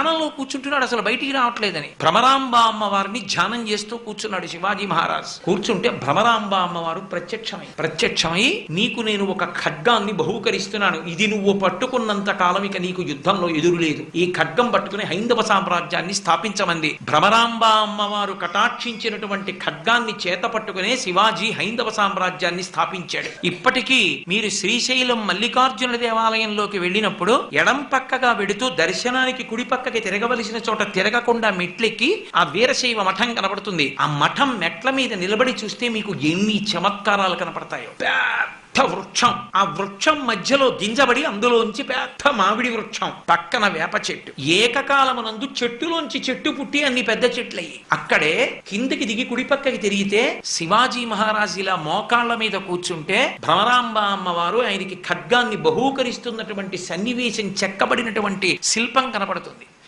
ధ్యానంలో కూర్చుంటున్నాడు అసలు బయటికి రావట్లేదని. భ్రమరాంబ అమ్మవారిని ధ్యానం చేస్తూ కూర్చున్నాడు శివాజీ మహారాజ్. కూర్చుంటే భ్రమరాంబ అమ్మవారు ప్రత్యక్షమై ప్రత్యక్షమై నీకు నేను ఒక ఖడ్గాన్ని బహూకరిస్తున్నాను. ఇది నువ్వు పట్టుకున్నంత కాలం ఇక నీకు యుద్ధంలో ఎదురు లేదు ఈ ఖడ్గం పట్టుకుని హైందవ సామ్రాజ్యాన్ని స్థాపించమంది. భ్రమరాంబ అమ్మవారు కటాక్షించినటువంటి ఖడ్గాన్ని చేత పట్టుకునే శివాజీ హైందవ సామ్రాజ్యాన్ని స్థాపించాడు. ఇప్పటికీ మీరు శ్రీశైలం మల్లికార్జున దేవాలయంలోకి వెళ్ళినప్పుడు ఎడం పక్కగా వెడుతూ దర్శనానికి కుడి పక్కకి తిరగవలసిన చోట తిరగకుండా మెట్లెక్కి ఆ వీరశైవ మఠం కనబడుతుంది. ఆ మఠం మెట్ల మీద నిలబడి చూస్తే మీకు ఎన్ని చమత్కారాలు కనపడతాయో. పెద్ద వృక్షం. ఆ వృక్షం మధ్యలో గింజబడి అందులోంచి పెద్ద మామిడి వృక్షం. పక్కన వేప చెట్టు. ఏకకాలమునందు చెట్టులోంచి చెట్టు పుట్టి అన్ని పెద్ద చెట్లయ్యి. అక్కడే కిందకి దిగి కుడిపక్కకి తిరిగితే శివాజీ మహారాజ్ ఇలా మోకాళ్ళ మీద కూర్చుంటే భ్రమరాంబ అమ్మవారు ఆయనకి ఖడ్గాన్ని బహూకరిస్తున్నటువంటి సన్నివేశం చెక్కబడినటువంటి శిల్పం కనపడుతుంది.